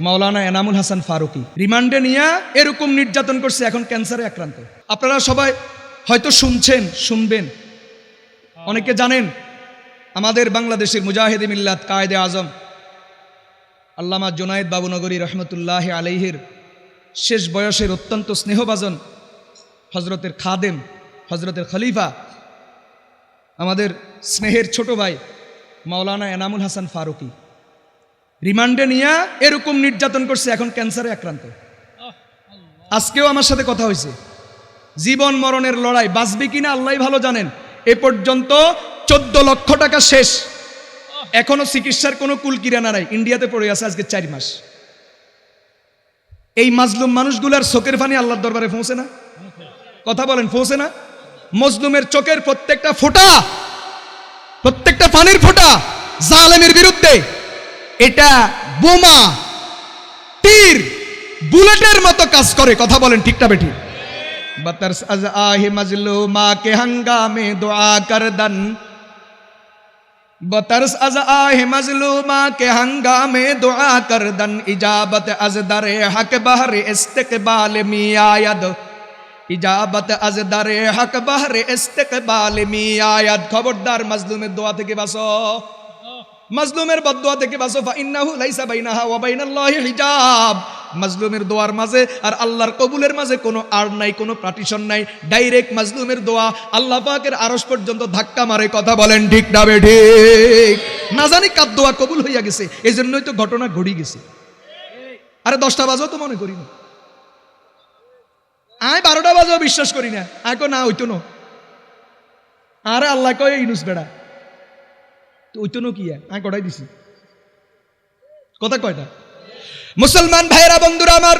মাওলানা এনামুল হাসান ফারুকি। রিমান্ডে নিয়ে এরকম নির্যাতন করছে এখন ক্যান্সারে আক্রান্ত। আপনারা সবাই হয়তো শুনছেন, শুনবেন। অনেকে জানেন, আমাদের বাংলাদেশের মুজাহিদ মিল্লাত কায়দে আজম, আল্লামা জোনায়েদ বাবুনগরী রহমতুল্লাহ আলাইহির শেষ বয়সের অত্যন্ত স্নেহভাজন হজরতের খাদেম হজরতের খলিফা, আমাদের স্নেহের ছোট ভাই মাওলানা এনামুল হাসান ফারুকি। রিমান্ডে নিয়ে এরকম নির্যাতন করছে, এখন ক্যান্সারে আক্রান্ত। আজকেও আমার সাথে কথা হয়েছে। জীবন মরণের লড়াই, বাঁচবে কিনা আল্লাহ ভালো জানেন। এ পর্যন্ত চোদ্দ লক্ষ টাকা শেষ। এখনও চিকিৎসার কোনো কুল কিরানা নাই। ইন্ডিয়াতে পড়ে আছে আজকে চার মাস। এই মাজলুম মানুষগুলার চোখের ফানি আল্লাহর দরবারে পৌঁছে না? কথা বলেন, পৌঁছে না? মজলুমের চোখের প্রত্যেকটা ফোঁটা, প্রত্যেকটা পানির ফোঁটা জালেমের বিরুদ্ধে এটা বোমা, তীর, বুলেটের মতো কাজ করে। কথা বলেন ঠিক না বেটি বতরস আজ আহে মজলু মা কে হাঙ্গামে দোয়া কর করদন। বতরস আজ আহে মজলু মা কে হঙ্গামে দোয়া করদন। ইজাবত আজ দরে হক বহর ইস্তিকবাল মি আয়াদ ইজাবত আজ দরে হক বহর ইস্তিকবাল মি আয়াদ খবরদার মজলুমের দোয়া থেকে বাসো মাজলুমের বদদোয়া থেকে ইন্নাহু লাইসা বাইনাহা ওয়া হিজাব। মাজলুমের দোয়ার মাঝে আর আল্লাহর কবুলের মাঝে কোনো আর নাই, কোনো পার্টিশন নাই। ডাইরেক্ট মাজলুমের দোয়া আল্লাহ পাকের আরস পর্যন্ত ধাক্কা মারে, কথা বলেন ঠিক না বে ঠিক? না জানি কার দোয়া কবুল হইয়া গেছে এই জন্যই তো ঘটনা ঘড়ি গেছে। আরে দশটা বাজেও তো মনে করি না। আয় বারোটা বাজেও বিশ্বাস করি না। কো না ওইতো না। আরে আল্লাহ কয় ইনুস বেড়া তো ওইতো নো কি আয় কটাই দিছি? কথা কয়টা মুসলমান ভাইয়েরা, বন্ধুরা আমার,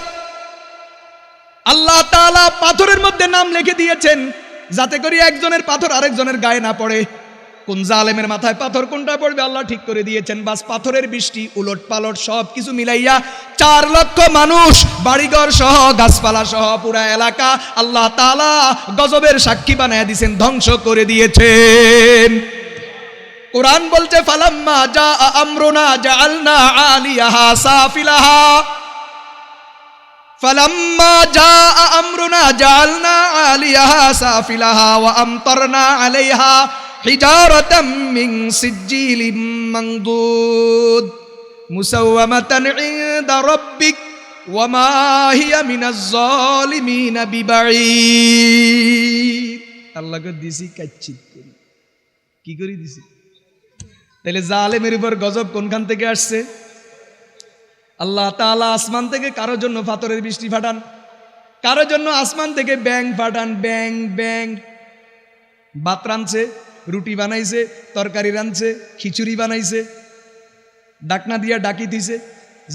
আল্লাহ তালা পাথরের মধ্যে নাম লিখে দিয়েছেন, যাতে করে একজনের পাথর আরেকজনের গায়ে না পড়ে। কোন জালেমের মাথায় পাথর, কোনটা পড়বে আল্লাহ ঠিক করে দিয়েছেন। বাস পাথরের বৃষ্টি, উলট পালট সব কিছু মিলাইয়া চার লক্ষ মানুষ, বাড়িঘর সহ, গাছপালা সহ, পুরা এলাকা আল্লাহ তালা গজবের সাক্ষী বানায় দিয়েছেন ধ্বংস করে দিয়েছেন। কোরআন বলছে ফালাম্মা যা আমরুনা জাআলনা আলিয়াহা সাফিলাহা فلما جاء أمرنا جعلنا عاليها سافلها وأمطرنا عليها حجارة من سجيل منضود مسومة عند ربك وما هي من الظالمين ببعيد আল্লাহ করে দিছি কাচ্ছিত করি কি করে দিছি তাহলে জালেমের উপর গজব কোনখান থেকে আসছে? আল্লাহ তালা আসমান থেকে কারোর জন্য পাথরের বৃষ্টি ফাটান? কারোর জন্য আসমান থেকে ব্যাং ফাটান? ব্যাং ব্যাং ভাত রাঁধছে, রুটি বানাইছে, তরকারি রাঁধছে, খিচুড়ি বানাইছে। ডাকনা দিয়া ডাকি দিছে,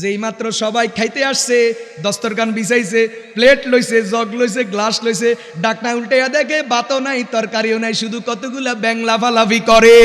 যেই মাত্র সবাই খাইতে আসছে দস্তরকান বিছাইছে, প্লেট লইছে, জগ লইছে, গ্লাস লইছে, ডাকনা উল্টাইয়া দেখে বাতও নাই, তরকারিও নাই, শুধু কতগুলা ব্যাং লাফালাফি করে।